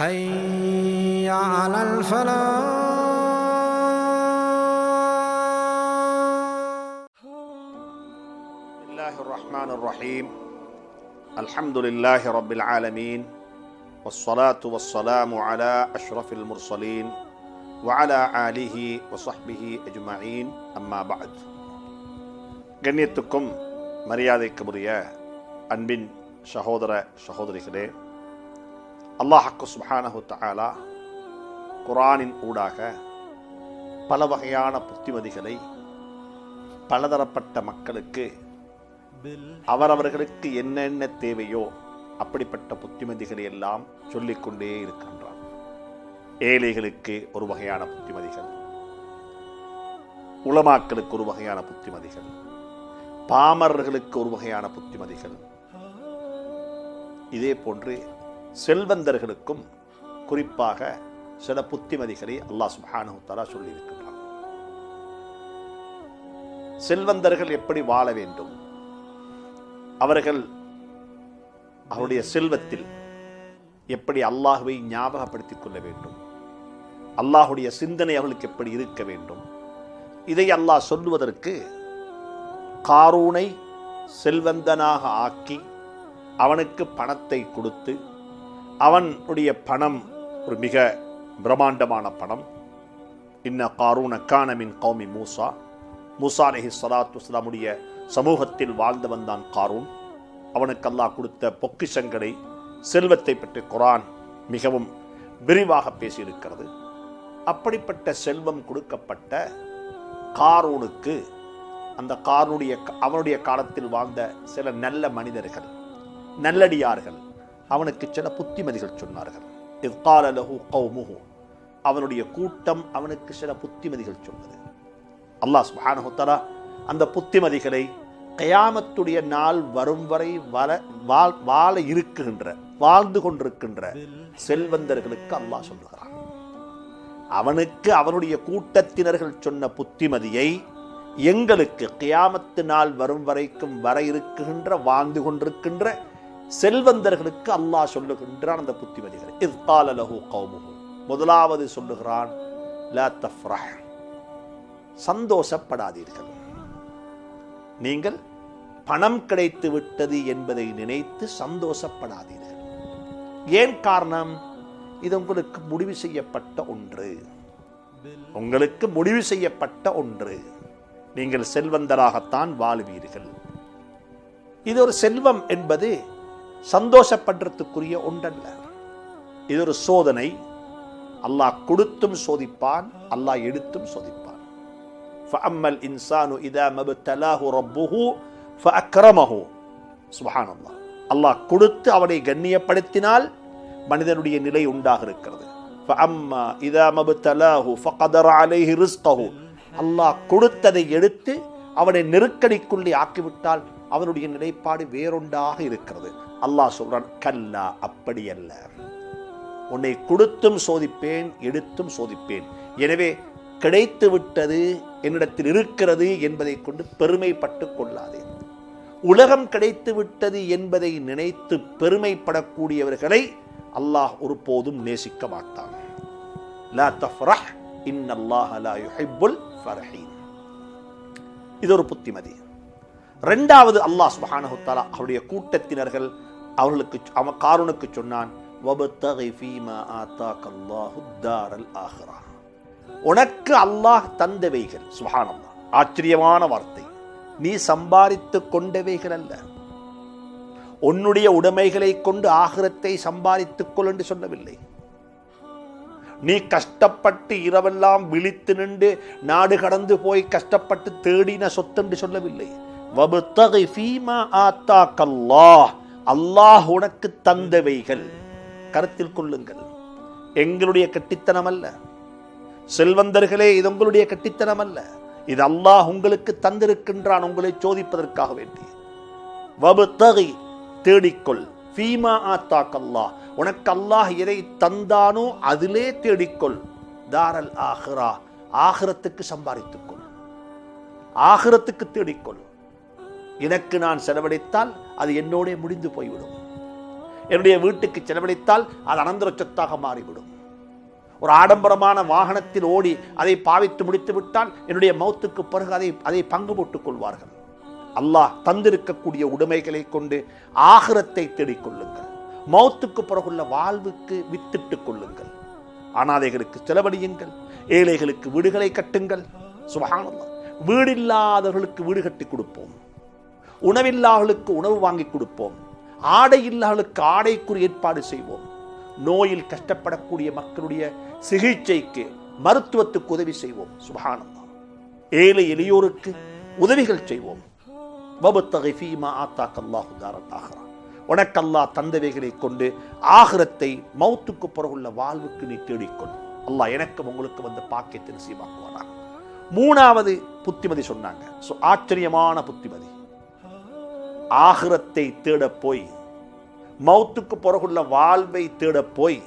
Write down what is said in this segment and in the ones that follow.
حي على الفلاح بسم الله الرحمن الرحيم الحمد لله رب العالمين والصلاة والسلام على أشرف المرسلين وعلى آله وصحبه أجمعين أما بعد கண்ணியத்துக்கும் மரியாதைக்குரிய அன்பின் சகோதர சகோதரிகளே அல்லாஹக்கு சுபானஹு தாலா குரானின் ஊடாக பல வகையான புத்திமதிகளை பலதரப்பட்ட மக்களுக்கு அவரவர்களுக்கு என்னென்ன தேவையோ அப்படிப்பட்ட புத்திமதிகளை எல்லாம் சொல்லிக்கொண்டே இருக்கின்றான். ஏழைகளுக்கு ஒரு வகையான புத்திமதிகள் உளமாக்களுக்கு ஒரு வகையான புத்திமதிகள் பாமரர்களுக்கு ஒரு வகையான புத்திமதிகள். இதே போன்று செல்வந்தர்களுக்கும் குறிப்பாக சில புத்திமதிகளை அல்லாஹ் சுப்ஹானஹு தஆலா சொல்லியிருக்கிறான் செல்வந்தர்கள் எப்படி வாழ வேண்டும்? அவர்கள் அவருடைய செல்வத்தில் எப்படி அல்லாஹுவை ஞாபகப்படுத்திக் கொள்ள வேண்டும்? அல்லாஹுடைய சிந்தனை அவர்களுக்கு எப்படி இருக்க வேண்டும்? இதை அல்லாஹ் சொல்லுவதற்கு காரூனை செல்வந்தனாக ஆக்கி அவனுக்கு பணத்தை கொடுத்து அவனுடைய பணம் ஒரு மிக பிரம்மாண்டமான பணம். இன்ன காரூன கானமின் கௌமி மூசா. மூசா அலஹி சலாத்து வஸ்லாமுடைய சமூகத்தில் வாழ்ந்தவன் தான் காரூன். அவனுக்கு அல்லாஹ் கொடுத்த பொக்கிஷங்களை செல்வத்தை பற்றி குரான் மிகவும் விரிவாக பேசியிருக்கிறது. அப்படிப்பட்ட செல்வம் கொடுக்கப்பட்ட காரூனுக்கு அந்த காரனுடைய அவனுடைய காலத்தில் வாழ்ந்த சில நல்ல மனிதர்கள் நல்லடியார்கள் அவனுக்கு சில புத்திமதிகள் சொன்னார்கள். இவ்கால லஹு கௌமுஹு. அவனுடைய கூட்டம் அவனுக்கு சில புத்திமதிகள் சொன்னது. அல்லாஹ் சுப்ஹானஹு அந்த புத்திமதிகளை கயாமத்துடைய நாள் வரும் வரை வர வாழ் வாழ இருக்குகின்ற வாழ்ந்து கொண்டிருக்கின்ற செல்வந்தர்களுக்கு அல்லாஹ் சொல்லுகிறான். அவனுக்கு அவனுடைய கூட்டத்தினர்கள் சொன்ன புத்திமதியை எங்களுக்கு கியாமத்து நாள் வரும் வரைக்கும் வர இருக்குகின்ற வாழ்ந்து கொண்டிருக்கின்ற செல்வந்தர்களுக்கு அல்லாஹ் சொல்லுகின்றான் அந்த புத்திமதிகளை. இது காலலகு கௌமுகு முதலாவது சொல்லுகிறான் சந்தோஷப்படாதீர்கள். நீங்கள் பணம் கிடைத்து விட்டது என்பதை நினைத்து சந்தோஷப்படாதீர்கள். ஏன் காரணம்? இது உங்களுக்கு முடிவு செய்யப்பட்ட ஒன்று. உங்களுக்கு முடிவு செய்யப்பட்ட ஒன்று. நீங்கள் செல்வந்தராகத்தான் வாழ்வீர்கள். இது ஒரு செல்வம் என்பது சந்தோஷப்படுறதுக்குரிய ஒன்றல்ல இது ஒரு சோதனை அல்லாஹ் கொடுத்தும் சோதிப்பான் அல்லாஹ் எடுத்தும் சோதிப்பான் فأما الإنسان إذا ما ابتلاه ربه فأكرمه سبحان الله அல்லாஹ் கொடுத்து அவனை கண்ணியப்படுத்தினால் மனிதனுடைய நிலை உண்டாக இருக்கிறது فأما إذا ما ابتلاه فقدر عليه رزقه அல்லாஹ் கொடுத்ததை எடுத்து அவனை நெருக்கடிக்குள்ளே ஆக்கிவிட்டால் அவனுடைய நிலைப்பாடு வேறொன்றாக இருக்கிறது அல்லாஹ் சொல்றான் கல்லா அப்படி அல்ல. உன்னை கொடுத்தும் சோதிப்பேன் எடுத்தும் சோதிப்பேன். எனவே கிடைத்து விட்டது என்னிடத்தில் இருக்கிறது என்பதை கொண்டு பெருமைப்பட்டு கொள்ளாதே. உலகம் கிடைத்து விட்டது என்பதை நினைத்து பெருமைப்படக்கூடியவர்களை அல்லாஹ் ஒருபோதும் நேசிக்க மாட்டான். லா தஃப்ரஹ் இன்னல்லாஹ லா யுஹிப்புல் ஃபரஹீன். இது ஒரு புத்திமதி. ரெண்டாவது அல்லாஹ் சுப்ஹானஹு தாலா அவருடைய கூட்டத்தினர்கள் அவர்களுக்கு அவன் காரூனுக்கு சொன்னான் உனக்கு அல்லாஹ் தந்தவைகள் சுகானம் ஆச்சரியமான வார்த்தை. நீ சம்பாதித்து கொண்டவைகள் அல்ல. உன்னுடைய உடைமைகளை கொண்டு ஆகிரத்தை சம்பாதித்துக் கொள் என்று சொல்லவில்லை. நீ கஷ்டப்பட்டு இரவெல்லாம் விழித்து நின்று நாடு கடந்து போய் கஷ்டப்பட்டு தேடின சொத்தென்று சொல்லவில்லை. வபுத்தகை ஃபீமா ஆத்தாக்கல்லாஹ். அல்லாஹ் உனக்கு தந்தவைகள். கருத்தில் கொள்ளுங்கள். எங்களுடைய கட்டித்தனம் அல்ல செல்வந்தர்களே இது உங்களுடைய கட்டித்தனம் அல்ல இது அல்லாஹ் உங்களுக்கு தந்திருக்கின்றான் உங்களை சோதிப்பதற்காக வேண்டி. வபுத்தகை தேடிக்கொள். ஃபீமா ஆத்தாக்கல்லாஹ். உனக்கு அல்லாஹ் எதை தந்தானோ அதிலே தேடிக்கொள். தாரல் ஆஹ்ரா. ஆகிரத்துக்கு சம்பாதித்துக்கொள். ஆகிரத்துக்கு தேடிக்கொள். எனக்கு நான் செலவழித்தால் அது என்னோட முடிந்து போய்விடும். என்னுடைய வீட்டுக்கு செலவழித்தால் அது அனந்தர சொத்தாக மாறிவிடும். ஒரு ஆடம்பரமான வாகனத்தில் ஓடி அதை பாவித்து முடித்து விட்டால் என்னுடைய மௌத்துக்கு பிறகு அதை அதை பங்கு போட்டுக் கொள்வார்கள். அல்லாஹ் தந்திருக்கக்கூடிய உடைமைகளை கொண்டு ஆகரத்தை தேடிக் கொள்ளுங்கள். மௌத்துக்கு பிறகுள்ள வாழ்வுக்கு வித்திட்டுக் கொள்ளுங்கள். அனாதைகளுக்கு செலவழியுங்கள். ஏழைகளுக்கு வீடுகளை கட்டுங்கள். சுபஹானல்லாஹ் வீடில்லாதவர்களுக்கு வீடு கட்டி கொடுப்போம். உணவில்லாதவர்களுக்கு உணவு வாங்கி கொடுப்போம். ஆடை இல்லாதவர்களுக்கு ஆடைக்குரிய ஏற்பாடு செய்வோம். நோயில் கஷ்டப்படக்கூடிய மக்களுடைய சிகிச்சைக்கு மருத்துவத்துக்கு உதவி செய்வோம். சுபகானந்தம் ஏழை எளியோருக்கு உதவிகள் செய்வோம். வபுத்தகை அல்லாஹு உனக்கு அல்லாஹ் தந்தவைகளை கொண்டு ஆகிரத்தை மௌத்துக்கு பிறகுள்ள வாழ்வுக்கு நீ தேடிக்கொள். அல்லாஹ் எனக்கும் உங்களுக்கு வந்து பாக்கியத்தை நசீபாக்குவானா மூணாவது புத்திமதி சொன்னாங்க. ஆச்சரியமான புத்திமதி. ஆகிரத்தை தேடப் போய் மௌத்துக்கு பிறகுள்ள வாழ்வை தேடப் போய்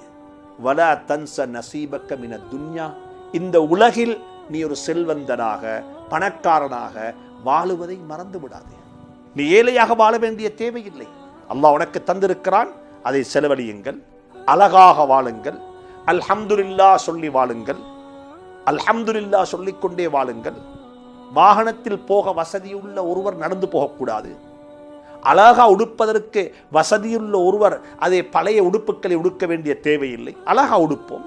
வல தன்ச நசீபக்க மின துன்யா. இந்த உலகில் நீ ஒரு செல்வந்தனாக பணக்காரனாக வாழுவதை மறந்து விடாதே. நீ ஏழையாக வாழ வேண்டிய தேவையில்லை. அல்லாஹ் உனக்கு தந்திருக்கிறான் அதை செலவழியுங்கள். அழகாக வாழுங்கள். அல்ஹம்துல்லா சொல்லி வாழுங்கள். அல்ஹம்துலில்லா சொல்லிக்கொண்டே வாழுங்கள். வாகனத்தில் போக வசதியுள்ள ஒருவர் நடந்து போகக்கூடாது. அழகா உடுப்பதற்கு வசதியுள்ள ஒருவர் அதை பழைய உடுப்புகளை உடுக்க வேண்டிய தேவையில்லை. அழகா உடுப்போம்.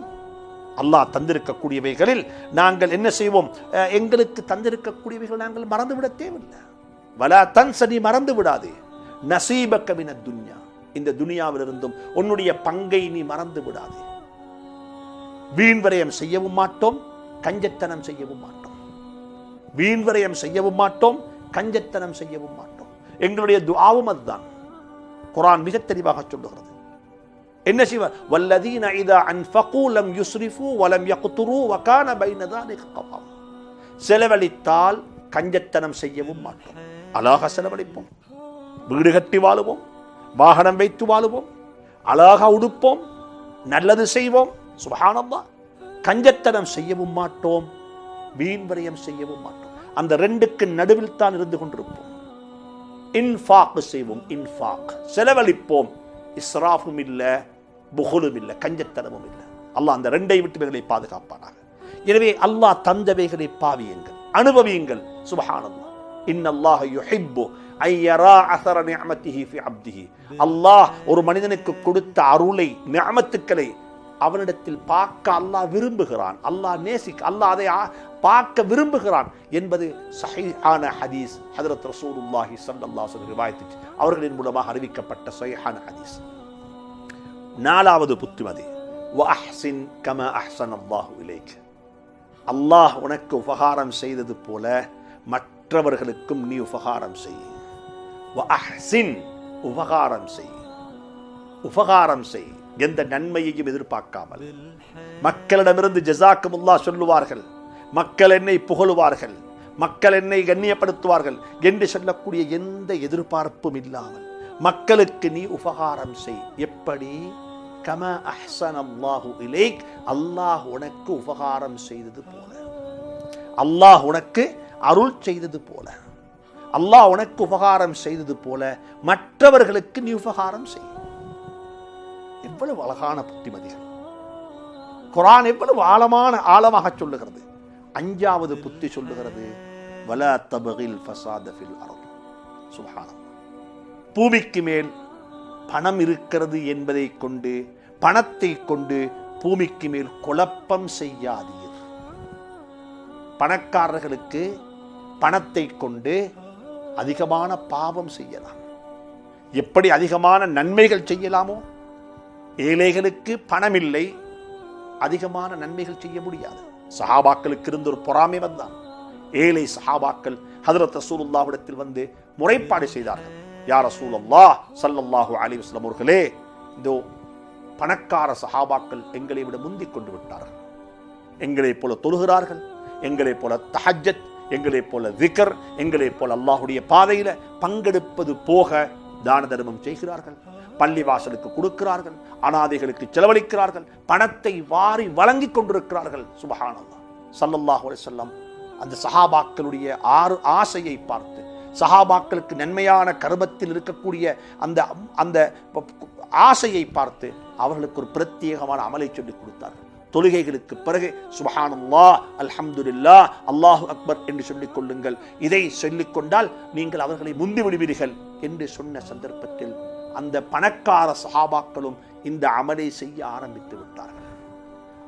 அல்லாஹ் தந்திருக்கக்கூடியவைகளில் நாங்கள் என்ன செய்வோம்? அஹ், எங்களுக்கு தந்திருக்கக்கூடியவைகள் நாங்கள் மறந்துவிட தேவையில்லை. வலா தன் சனி மறந்து விடாதே. நசீப கவின துன்யா. இந்த துனியாவிலிருந்தும் உன்னுடைய பங்கை நீ மறந்து விடாதே. வீண் விரயம் செய்யவும் மாட்டோம் கஞ்சத்தனம் செய்யவும் மாட்டோம். வீண் விரயம் செய்யவும் மாட்டோம் கஞ்சத்தனம் செய்யவும் மாட்டோம். எங்களுடைய துஆவும் அதுதான். குரான் மிக தெளிவாக சொல்லுகிறது. என்ன செய்வார் வல்லதீன இதா அன்ஃபகு லம் யுஸ்ரிஃபு வலம் யக்துரு வகான பைனதான் செலவழித்தால் கஞ்சத்தனம் செய்யவும் மாட்டோம். அழகாக செலவழிப்போம். வீடு கட்டி வாழுவோம். வாகனம் வைத்து வாழுவோம். அழகாக உடுப்போம். நல்லது செய்வோம். சுபஹானல்லாஹ். கஞ்சத்தனம் செய்யவும் மாட்டோம். வீண் விரயம் செய்யவும் மாட்டோம். அந்த ரெண்டுக்கு நடுவில் தான் இருந்து கொண்டிருப்போம். இன்ஃபாக் செய்வோம் இன்ஃபாக் செலவழிப்போம். இஸ்ராஃபும் இல்லை புகழும் இல்லை கஞ்சத்தனமும் இல்லை. அல்லாஹ் அந்த ரெண்டை விட்டு இவைகளை பாதுகாப்பானாக. எனவே அல்லாஹ் தந்தவைகளை பாவியுங்கள் அனுபவியுங்கள். சுபஹானல்லாஹ். இன்னல்லாஹ யுஹிப்பு ஐயரா அசர நியமத்திஹி ஃபி அப்திஹி. அல்லாஹ் ஒரு மனிதனுக்கு கொடுத்த அருளை நியமத்துக்களை அவனிடத்தில் பார்க்க அல்லாஹ் விரும்புகிறான். அல்லாஹ் நேசிக் அல்லாஹ் அதை பார்க்க விரும்புகிறான் என்பது சஹீஹான ஹதீஸ். ஹதரத் ரசூலுல்லாஹி ஸல்லல்லாஹு அலைஹி வஸல்லம் ரிவாயத்து அவர்களின் மூலமாக அறிவிக்கப்பட்ட சஹீஹான ஹதீஸ். நாலாவது புத்திமதி. அஹ்சின் கம அஹ்சன் அல்லாஹு இலைக். அல்லாஹ் உனக்கு உபகாரம் செய்தது போல மற்றவர்களுக்கும் நீ உபகாரம் செய். அஹ்சின் உபகாரம் செய். உபகாரம் செய். எந்த நன்மையையும் எதிர்பார்க்காமல். மக்களிடமிருந்து ஜசாக்குமுல்லா சொல்லுவார்கள் மக்கள் என்னை புகழுவார்கள் மக்கள் என்னை கண்ணியப்படுத்துவார்கள் என்று சொல்லக்கூடிய எந்த எதிர்பார்ப்பும் இல்லாமல். மக்களுக்கு நீ உபகாரம் செய். எப்படி? கம அஹ்சன் அல்லாஹு இலைக். அல்லாஹ் உனக்கு உபகாரம் செய்தது போல. அல்லாஹ் உனக்கு அருள் செய்தது போல. அல்லாஹ் உனக்கு உபகாரம் செய்தது போல. மற்றவர்களுக்கு நீ உபகாரம் செய். எவ்வளவு அழகான புத்திமதிகள். குரான் எவ்வளவு ஆழமான ஆழமாக சொல்லுகிறது. அஞ்சாவது புத்தி சொல்லுகிறது வல தபகில் ஃபசாதஃபில் அர்த் பூமிக்கு மேல் பணம் இருக்கிறது என்பதை கொண்டு பணத்தை கொண்டு பூமிக்கு மேல் குழப்பம் செய்யாதீர். பணக்காரர்களுக்கு பணத்தை கொண்டு அதிகமான பாவம் செய்யலாம். எப்படி அதிகமான நன்மைகள் செய்யலாமோ ஏழைகளுக்கு பணமில்லை அதிகமான நன்மைகள் செய்ய முடியாது. சஹாபாக்களுக்கு இருந்த ஒரு பொறாமை வந்தான். ஏழை சஹாபாக்கள் ஹதரத் ரசூலுல்லாவிடத்தில் வந்து முறைப்பாடு செய்தார்கள். யார் ரசூலுல்லாஹ் ஸல்லல்லாஹு அலைஹி வஸல்லம் அவர்களே இதோ பணக்கார சஹாபாக்கள் எங்களை விட முந்திக் கொண்டு விட்டார்கள். எங்களைப் போல தொழுகிறார்கள் எங்களைப் போல தஹஜத் எங்களைப் போல விகர் எங்களைப் போல அல்லாஹுடைய பாதையில பங்கெடுப்பது போக தான தர்மம் செய்கிறார்கள். பள்ளிவாசலுக்கு கொடுக்கிறார்கள் அனாதைகளுக்கு செலவழிக்கிறார்கள் பணத்தை வாரி வழங்கிக் கொண்டிருக்கிறார்கள். சுபஹானல்லாஹ். சல்லல்லாஹ் செல்லம் அந்த சஹாபாக்களுடைய ஆறு ஆசையை பார்த்து சஹாபாக்களுக்கு நன்மையான கருமத்தில் இருக்கக்கூடிய அந்த அந்த ஆசையை பார்த்து அவர்களுக்கு ஒரு பிரத்யேகமான அமலை சொல்லிக் கொடுத்தார்கள். தொழுகைகளுக்கு பிறகு சுபஹானுல்லா அல்ஹம்துல்லா அல்லாஹு அக்பர் என்று சொல்லிக் கொள்ளுங்கள். இதை சொல்லிக்கொண்டால் நீங்கள் அவர்களை முந்தி விடுவீர்கள் என்று சொன்ன சந்தர்ப்பத்தில் அந்த பணக்கார சஹாபாக்களும் இந்த அமலை செய்ய ஆரம்பித்து விட்டார்கள்.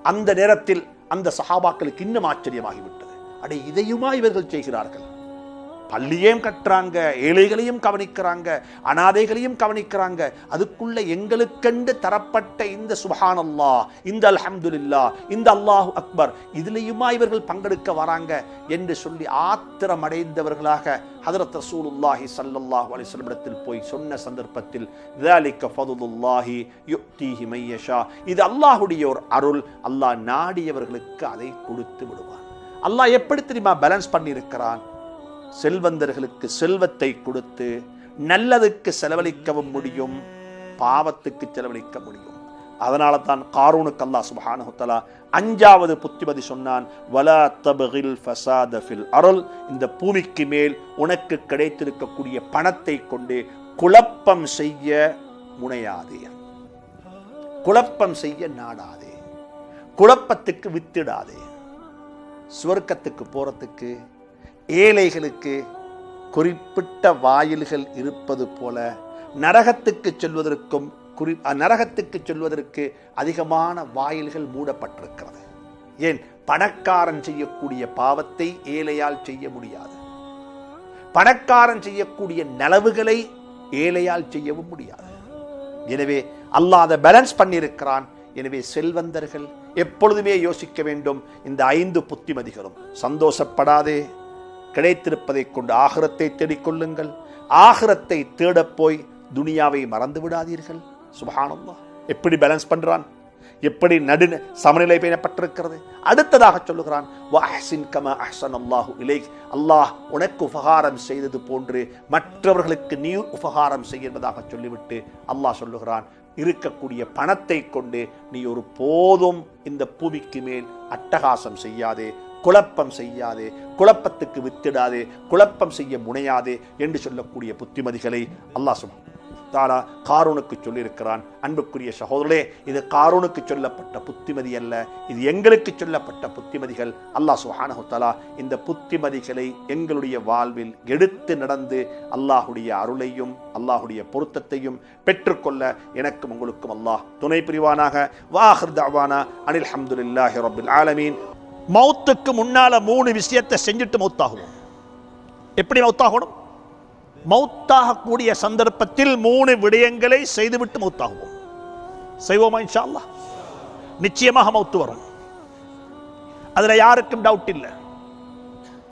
அந்த நேரத்தில் அந்த சஹாபாக்களுக்கு இன்னும் ஆச்சரியமாகிவிட்டது. அடே இதையுமா இவர்கள் செய்கிறார்கள்? பள்ளியையும் கட்டுறாங்க ஏழைகளையும் கவனிக்கிறாங்க அனாதைகளையும் கவனிக்கிறாங்க அதுக்குள்ள எங்களுக்கென்று தரப்பட்ட இந்த சுபஹானல்லா இந்த அல்ஹம்துலில்லா இந்த அல்லாஹு அக்பர் இதுலேயுமா இவர்கள் பங்கெடுக்க வராங்க என்று சொல்லி ஆத்திரம் அடைந்தவர்களாக ஹதரத் ரசூலுல்லாஹி ஸல்லல்லாஹு அலைஹி வஸல்லம் இடத்தில் போய் சொன்ன சந்தர்ப்பத்தில் ذَلِكَ فَضْلُ اللَّهِ يُؤْتِيهِ مَن يَشَاءُ இது அல்லாஹ்வுடைய ஒரு அருள் அல்லாஹ் நாடியவர்களுக்கு அதை கொடுத்து விடுவான் அல்லாஹ் எப்படி தெரியுமா பேலன்ஸ் பண்ணியிருக்கிறான் செல்வந்தர்களுக்கு செல்வத்தை கொடுத்து நல்லதுக்கு செலவழிக்கவும் முடியும் பாவத்துக்கு செலவழிக்க முடியும். அதனால தான் காரூனுக்கு அல்லா சுபஹானுத்தலா அஞ்சாவது புத்திமதி சொன்னான் வலா தபகில் ஃபசாத ஃபில் அருள். இந்த பூமிக்கு மேல் உனக்கு கிடைத்திருக்கக்கூடிய பணத்தை கொண்டு குழப்பம் செய்ய முனையாதே. குழப்பம் செய்ய நாடாதே. குழப்பத்துக்கு வித்திடாதே. சுவர்க்கத்துக்கு போறதுக்கு ஏழைகளுக்கு குறிப்பிட்ட வாயில்கள் இருப்பது போல நரகத்துக்கு செல்வதற்கும் குறி நரகத்துக்கு செல்வதற்கு அதிகமான வாயில்கள் மூடப்பட்டிருக்கிறது. ஏன்? பணக்காரன் செய்யக்கூடிய பாவத்தை ஏழையால் செய்ய முடியாது. பணக்காரன் செய்யக்கூடிய நலவுகளை ஏழையால் செய்யவும் முடியாது. எனவே அல்லாஹ் அதை பேலன்ஸ் பண்ணியிருக்கிறான். எனவே செல்வந்தர்கள் எப்பொழுதுமே யோசிக்க வேண்டும் இந்த ஐந்து புத்திமதிகளும். சந்தோஷப்படாதே. கிடைத்திருப்பதை கொண்டு ஆகரத்தை தேடிக்கொள்ளுங்கள். ஆகிரத்தை தேடப்போய் துனியாவை மறந்து விடாதீர்கள். சுபஹானல்லாஹ். எப்படி பேலன்ஸ் பண்றான்? எப்படி நடு சமநிலை பேணப்பட்டிருக்கிறது? அடுத்ததாக சொல்லுகிறான் அஹ்சன் அல்லாஹு இலை அல்லாஹ் உனக்கு உபகாரம் செய்தது போன்று மற்றவர்களுக்கு நீ உபகாரம் செய்ய என்பதாக சொல்லிவிட்டு அல்லாஹ் சொல்லுகிறான் இருக்கக்கூடிய பணத்தை கொண்டு நீ ஒரு போதும் இந்த பூமிக்கு மேல் அட்டகாசம் செய்யாதே. குழப்பம் செய்யாதே குழப்பத்துக்கு வித்திடாதே குழப்பம் செய்ய முனையாதே என்று சொல்லக்கூடிய புத்திமதிகளை அல்லாஹ் சொல் தாரா காரூனுக்கு சொல்லியிருக்கிறான். அன்புக்குரிய சகோதரே இது காரூனுக்கு சொல்லப்பட்ட புத்திமதி அல்ல இது எங்களுக்கு சொல்லப்பட்ட புத்திமதிகள். அல்லாஹ் சுஹானஹு இந்த புத்திமதிகளை எங்களுடைய வாழ்வில் எடுத்து நடந்து அல்லாஹுடைய அருளையும் அல்லாஹுடைய பொருத்தத்தையும் பெற்றுக்கொள்ள எனக்கும் உங்களுக்கும் அல்லாஹ் துணை புரிவானாக. வாஹர் தவானா அனில் ஹம்துல்லாஹி ரப்பில் ஆலமீன். மௌத்துக்கு முன்னால மூணு விஷயத்தை செஞ்சுட்டு மௌத்தாகுவோம். எப்படி மௌத்தாகணும்? மௌத்தாகக்கூடிய சந்தர்ப்பத்தில் மூணு விடயங்களை செய்துவிட்டு மௌத்தாகுவோம். செய்வோமா இன்ஷா அல்லாஹ்? நிச்சயமாக மௌத்து வரும். அதுல யாருக்கும் டவுட் இல்லை.